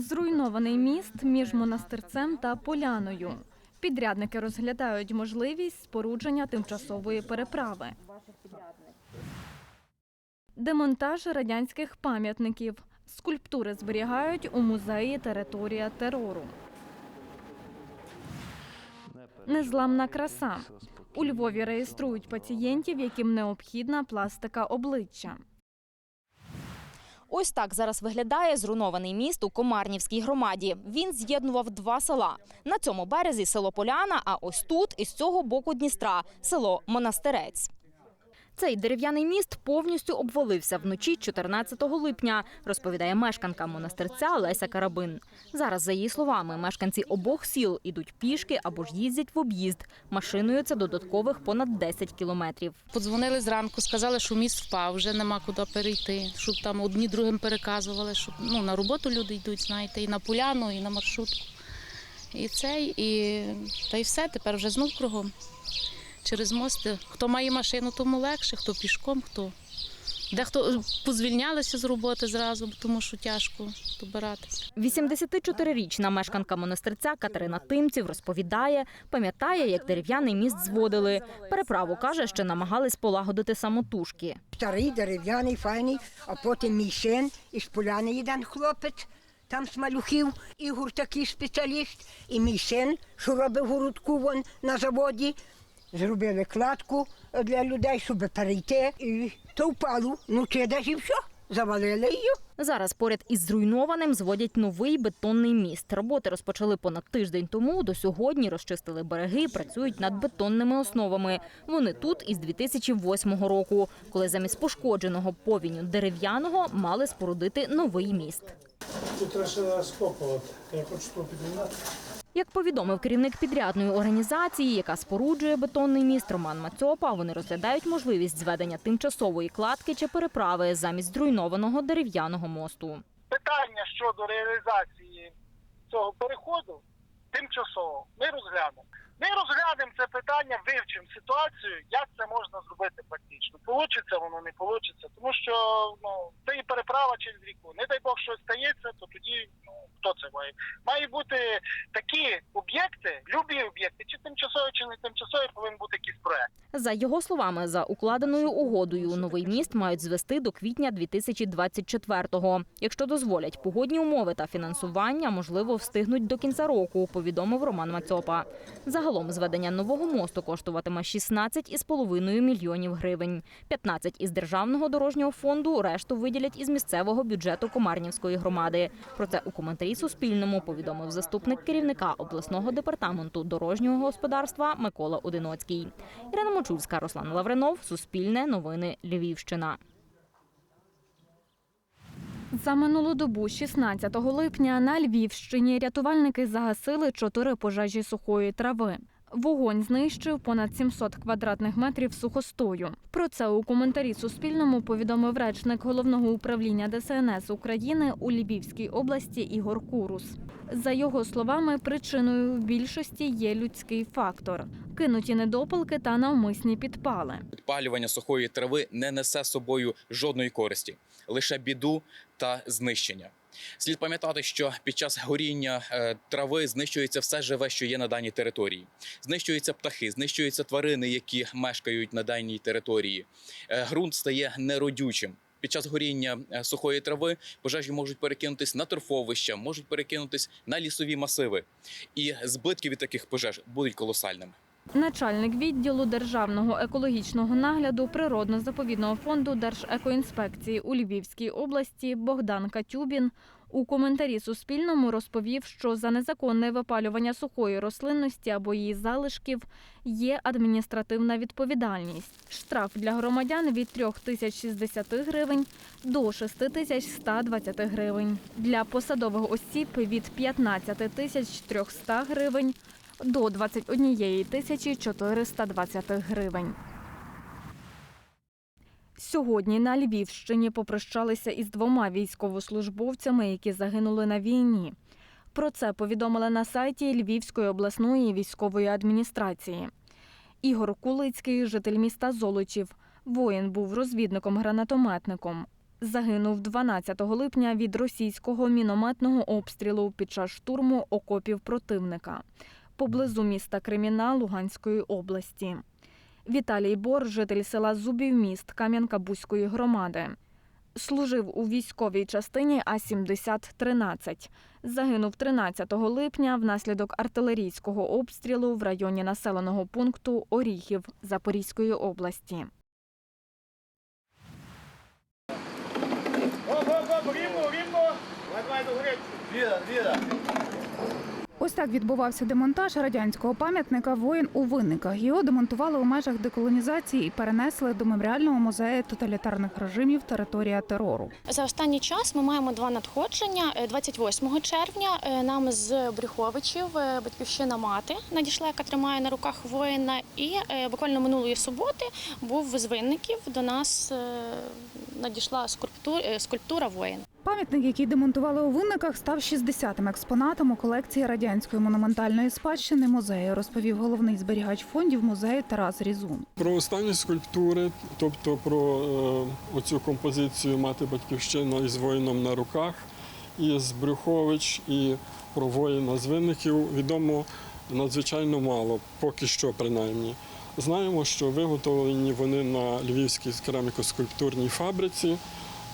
Зруйнований міст між монастирцем та поляною. Підрядники розглядають можливість спорудження тимчасової переправи. Демонтаж радянських пам'ятників. Скульптури зберігають у музеї Територія терору. Незламна краса. У Львові реєструють пацієнтів, яким необхідна пластика обличчя. Ось так зараз виглядає зруйнований міст у Комарнівській громаді. Він з'єднував два села. На цьому березі село Поляна, а ось тут, із цього боку Дністра, село Монастирець. Цей дерев'яний міст повністю обвалився вночі 14 липня, розповідає мешканка монастирця Леся Карабин. Зараз, за її словами, мешканці обох сіл ідуть пішки або ж їздять в об'їзд. Машиною це додаткових понад 10 кілометрів. Подзвонили зранку, сказали, що міст впав, вже нема куди перейти, щоб там одні другим переказували, щоб ну, на роботу люди йдуть, знаєте, і на поляну, і на маршрутку. І цей, і та й все, тепер вже знов кругом. Через мости. Хто має машину, тому легше, хто пішком, хто. Дехто позвільнялися з роботи зразу, тому що тяжко добиратися. 84-річна мешканка монастирця Катерина Тимців розповідає, пам'ятає, як дерев'яний міст зводили. Переправу каже, що намагались полагодити самотужки. Старий, дерев'яний, файний, а потім мій син із поляни один хлопець, там з малюхів, Ігор такий спеціаліст, і мій син, що робив городку вон на заводі. Зробили кладку для людей, щоб перейти. І то впало, ну кидаш і все, завалили її. Зараз поряд із зруйнованим зводять новий бетонний міст. Роботи розпочали понад тиждень тому. До сьогодні розчистили береги, працюють над бетонними основами. Вони тут із 2008 року, коли замість пошкодженого повінню дерев'яного мали спорудити новий міст. Тут треба ще скопувати. Я хочу підмінати. Як повідомив керівник підрядної організації, яка споруджує бетонний міст Роман Мацьопа, вони розглядають можливість зведення тимчасової кладки чи переправи замість зруйнованого дерев'яного мосту. питання щодо реалізації цього переходу тимчасово ми розглянемо. Ми розглянемо це питання, вивчимо ситуацію, як це можна зробити практично. Получиться воно, не получиться, тому що ну це і переправа через ріку. Не дай Бог щось стається, то тоді ну хто це має? Має бути такі об'єкти, любі об'єкти, чи тимчасові, чи не тимчасові, повинен бути якийсь проект. За його словами, за укладеною угодою новий міст мають звести до квітня 2024-го. Якщо дозволять погодні умови та фінансування, можливо, встигнуть до кінця року, повідомив Роман Мацьопа. Загалом зведення нового мосту коштуватиме 16,5 мільйонів гривень. 15 із державного дорожнього фонду, решту виділять із місцевого бюджету Комарнівської громади. Про це у коментарі Суспільному повідомив заступник керівника обласного департаменту дорожнього господарства Микола Одиноцький. Ірина Мочульська, Руслан Лавренов, Суспільне, Новини Львівщина. За минулу добу, 16 липня, на Львівщині рятувальники загасили чотири пожежі сухої трави. Вогонь знищив понад 700 квадратних метрів сухостою. Про це у коментарі Суспільному повідомив речник головного управління ДСНС України у Львівській області Ігор Курус. За його словами, причиною в більшості є людський фактор: кинуті недопалки та навмисні підпали. Підпалювання сухої трави не несе собою жодної користі, лише біду та знищення. Слід пам'ятати, що під час горіння е, трави знищується все живе, що є на даній території. Знищуються птахи, знищуються тварини, які мешкають на даній території. Е, Ґрунт стає неродючим. Під час горіння е, сухої трави пожежі можуть перекинутись на торфовища, можуть перекинутись на лісові масиви. І збитки від таких пожеж будуть колосальними. Начальник відділу державного екологічного нагляду природно-заповідного фонду Держекоінспекції у Львівській області Богдан Катюбін у коментарі Суспільному розповів, що за незаконне випалювання сухої рослинності або її залишків є адміністративна відповідальність. Штраф для громадян від 3060 гривень до 6120 гривень. Для посадових осіб від 15300 гривень до 21 тисячі 420 гривень. Сьогодні на Львівщині попрощалися із двома військовослужбовцями, які загинули на війні. Про це повідомили на сайті Львівської обласної військової адміністрації. Ігор Кулицький, житель міста Золочів. Воїн був розвідником-гранатометником. Загинув 12 липня від російського мінометного обстрілу під час штурму окопів противника поблизу міста Креміна Луганської області. Віталій Бор, житель села Зубівміст Кам'янка-Бузької громади. Служив у військовій частині А-70-13. Загинув 13 липня внаслідок артилерійського обстрілу в районі населеного пункту Оріхів Запорізької області. Ось так відбувався демонтаж радянського пам'ятника Воїн у винниках. Його демонтували у межах деколонізації і перенесли до меморіального музею тоталітарних режимів територія терору. За останній час ми маємо два надходження. Е, 28 червня е, нам з Брюховичів е, батьківщина мати надійшла, яка тримає на руках воїна. І е, буквально минулої суботи був з винників до нас е, надійшла скульптура, скульптура воїна. Пам'ятник, який демонтували у винниках, став 60-м експонатом у колекції радянської монументальної спадщини музею, розповів головний зберігач фондів музею Тарас Різун. Про останні скульптури, тобто про е, оцю композицію Мати Батьківщина із воїном на руках, із Брюхович і про воїна з винників відомо надзвичайно мало, поки що принаймні. Знаємо, що виготовлені вони на Львівській кераміко-скульптурній фабриці.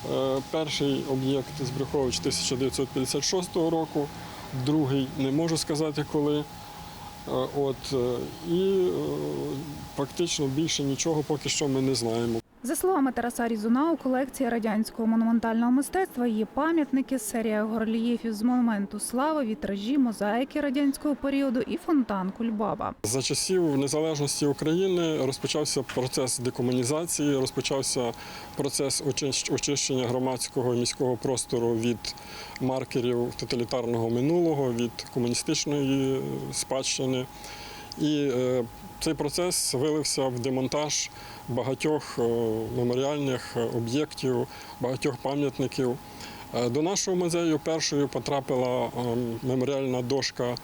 Е, Перший об'єкт з Брюхович 1956 року, другий не можу сказати коли. Е, От, е, і фактично більше нічого поки що ми не знаємо. За словами Тараса Різуна, у колекції радянського монументального мистецтва є пам'ятники, серія горельєфів з монументу слави, вітражі, мозаїки радянського періоду і фонтан Кульбаба. За часів незалежності України розпочався процес декомунізації, розпочався процес очищ- очищення громадського і міського простору від маркерів тоталітарного минулого, від комуністичної спадщини. І е, цей процес вилився в демонтаж багатьох е, меморіальних е, об'єктів, багатьох пам'ятників. До нашого музею першою потрапила меморіальна дошка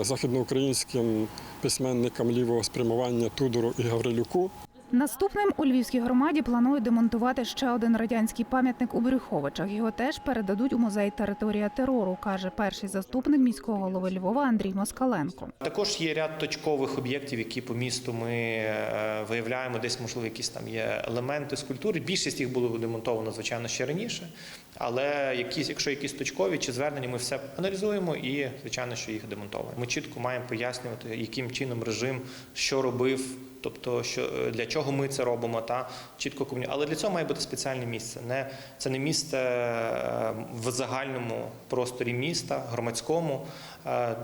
західноукраїнським письменникам лівого спрямування Тудору і Гаврилюку. Наступним у Львівській громаді планують демонтувати ще один радянський пам'ятник у Брюховичах. Його теж передадуть у музей територія терору, каже перший заступник міського голови Львова Андрій Москаленко. Також є ряд точкових об'єктів, які по місту ми е, виявляємо, десь можливо якісь там є елементи скульптури. Більшість їх було демонтовано, звичайно, ще раніше. Але якісь, якщо якісь точкові чи звернення, ми все аналізуємо і, звичайно, що їх демонтовуємо. Ми чітко маємо пояснювати, яким чином режим що робив. Тобто, що е, для чого ми це робимо, та чітко комуні. Але для цього має бути спеціальне місце. Не це не місце е, в загальному просторі міста, громадському.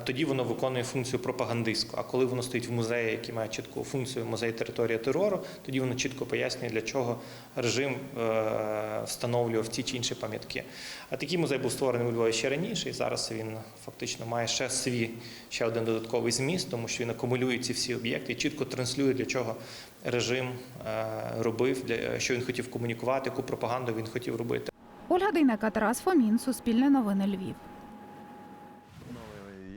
Тоді воно виконує функцію пропагандистську. А коли воно стоїть в музеї, який має чітку функцію музей територія терору, тоді воно чітко пояснює, для чого режим е, встановлював ті чи інші пам'ятки. А такий музей був створений у Львові ще раніше, і зараз він фактично має ще свій ще один додатковий зміст, тому що він акумулює ці всі об'єкти і чітко транслює, для чого режим е, робив, що він хотів комунікувати, яку пропаганду він хотів робити. Ольга Дейнека, Тарас Фомін, Суспільне новини Львів.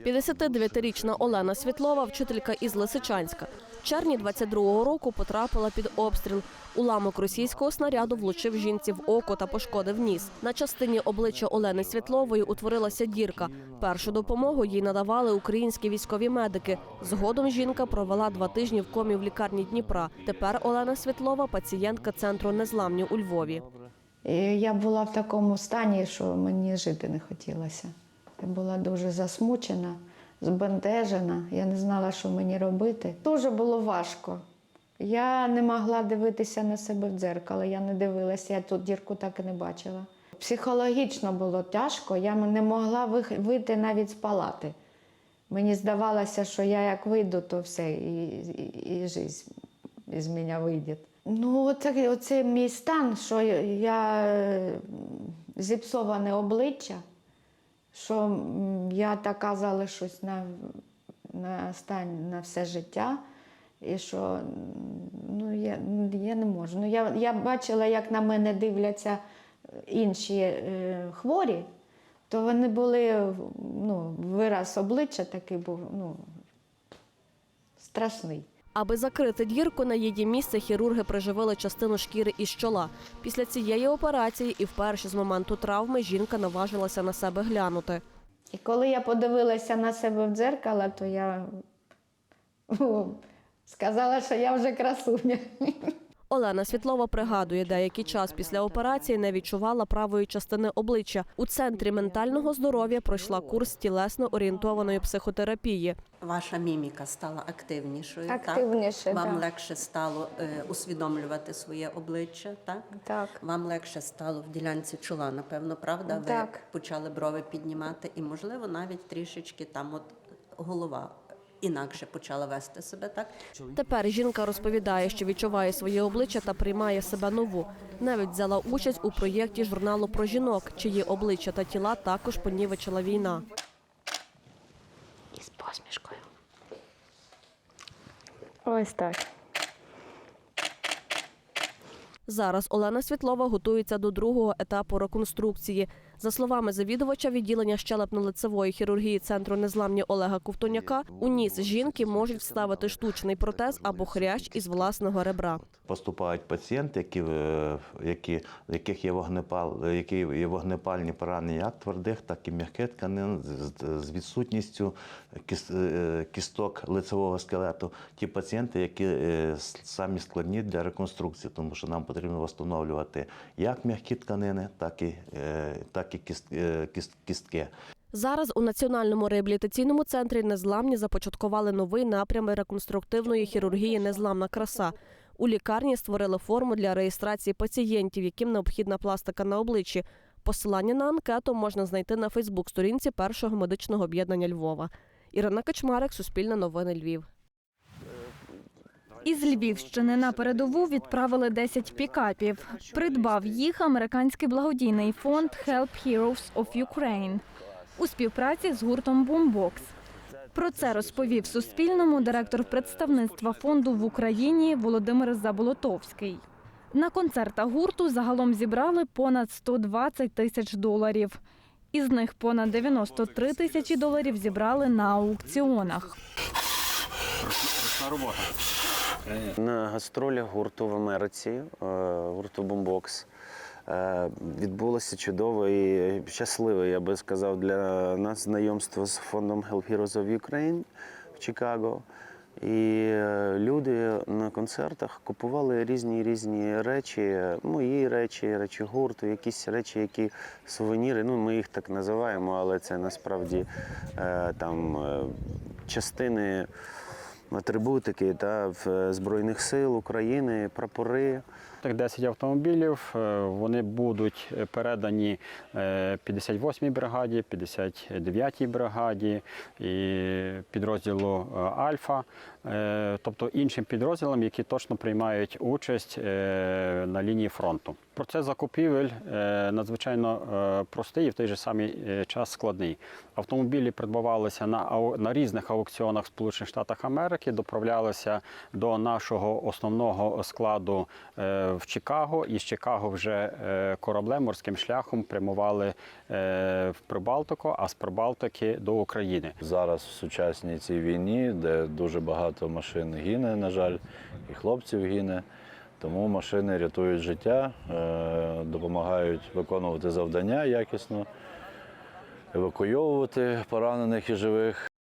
59-річна Олена Світлова, вчителька із Лисичанська. В червні 22-го року потрапила під обстріл. Уламок російського снаряду влучив жінці в око та пошкодив ніс. На частині обличчя Олени Світлової утворилася дірка. Першу допомогу їй надавали українські військові медики. Згодом жінка провела два тижні в комі в лікарні Дніпра. Тепер Олена Світлова пацієнтка центру незламні у Львові. Я була в такому стані, що мені жити не хотілося. Я була дуже засмучена, збентежена, я не знала, що мені робити. Дуже було важко. Я не могла дивитися на себе в дзеркало, я не дивилася, я тут дірку так і не бачила. Психологічно було тяжко, я не могла вийти навіть з палати. Мені здавалося, що я як вийду, то все, і, і, і життя із мене вийде. Ну, оце, оце мій стан, що я е, зіпсоване обличчя, що я така залишусь на, на, стан, на все життя. І що ну, я, я не можу. Ну, я, я бачила, як на мене дивляться інші е, хворі, то вони були, ну, вираз обличчя такий був ну, страшний. Аби закрити дірку на її місце, хірурги приживили частину шкіри із чола. Після цієї операції і вперше з моменту травми жінка наважилася на себе глянути. І коли я подивилася на себе в дзеркало, то я сказала, що я вже красуня. Олена Світлова пригадує, деякий час після операції не відчувала правої частини обличчя. У центрі ментального здоров'я пройшла курс тілесно орієнтованої психотерапії. Ваша міміка стала активнішою. Активніше, так? Вам так. легше стало е, усвідомлювати своє обличчя, так? Так. Вам легше стало в ділянці чола, напевно, правда? Ви Так. почали брови піднімати, і, можливо, навіть трішечки там от голова інакше почала вести себе, так? Тепер жінка розповідає, що відчуває своє обличчя та приймає себе нову. Навіть взяла участь у проєкті журналу про жінок, чиї обличчя та тіла також понівечила війна. Із посмішкою. Ось так. Зараз Олена Світлова готується до другого етапу реконструкції. За словами завідувача відділення щелепно-лицевої хірургії центру незламні Олега Ковтоняка, у ніс жінки можуть вставити штучний протез або хрящ із власного ребра. Поступають пацієнти, які, е, які, яких є вогнепал, які є вогнепальні поранення як твердих, так і м'яких тканин з, відсутністю е, кісток лицевого скелету. Ті пацієнти, які е, самі складні для реконструкції, тому що нам потрібно встановлювати як м'які тканини, так і, так і кіст, е, кіст- кістки. Зараз у Національному реабілітаційному центрі незламні започаткували новий напрям реконструктивної хірургії Незламна краса. У лікарні створили форму для реєстрації пацієнтів, яким необхідна пластика на обличчі. Посилання на анкету можна знайти на Фейсбук-сторінці першого медичного об'єднання Львова. Ірина Качмарик, Суспільне новини Львів. Із Львівщини на передову відправили 10 пікапів. Придбав їх американський благодійний фонд Help Heroes of Ukraine у співпраці з гуртом Boombox. Про це розповів Суспільному директор представництва фонду в Україні Володимир Заболотовський. На концертах гурту загалом зібрали понад 120 тисяч доларів. Із них понад 93 тисячі доларів зібрали на аукціонах. На гастролях гурту в Америці, е, гурту Boombox, е, відбулося чудове і щасливе, я би сказав, для нас знайомство з фондом Help Heroes of Ukraine в Чикаго. І е, люди на концертах купували різні різні речі, мої речі, речі гурту, якісь речі, які сувеніри. Ну, ми їх так називаємо, але це насправді там частини атрибутики та в Збройних сил України, прапори. Так, 10 автомобілів. е, Вони будуть передані е, 58-й бригаді, 59-й бригаді і підрозділу е, Альфа, е, тобто іншим підрозділам, які точно приймають участь е, на лінії фронту. Процес закупівель е, надзвичайно е, простий і в той же самий е, час складний. Автомобілі придбавалися на, на різних аукціонах Сполучених Штатах Америки, доправлялися до нашого основного складу е, в Чикаго, і з Чикаго вже е, кораблем морським шляхом прямували е, в Прибалтику, а з Прибалтики до України. Зараз в сучасній цій війні, де дуже багато машин гине, на жаль, і хлопців гине. Тому машини рятують життя, е, допомагають виконувати завдання якісно, евакуйовувати поранених і живих.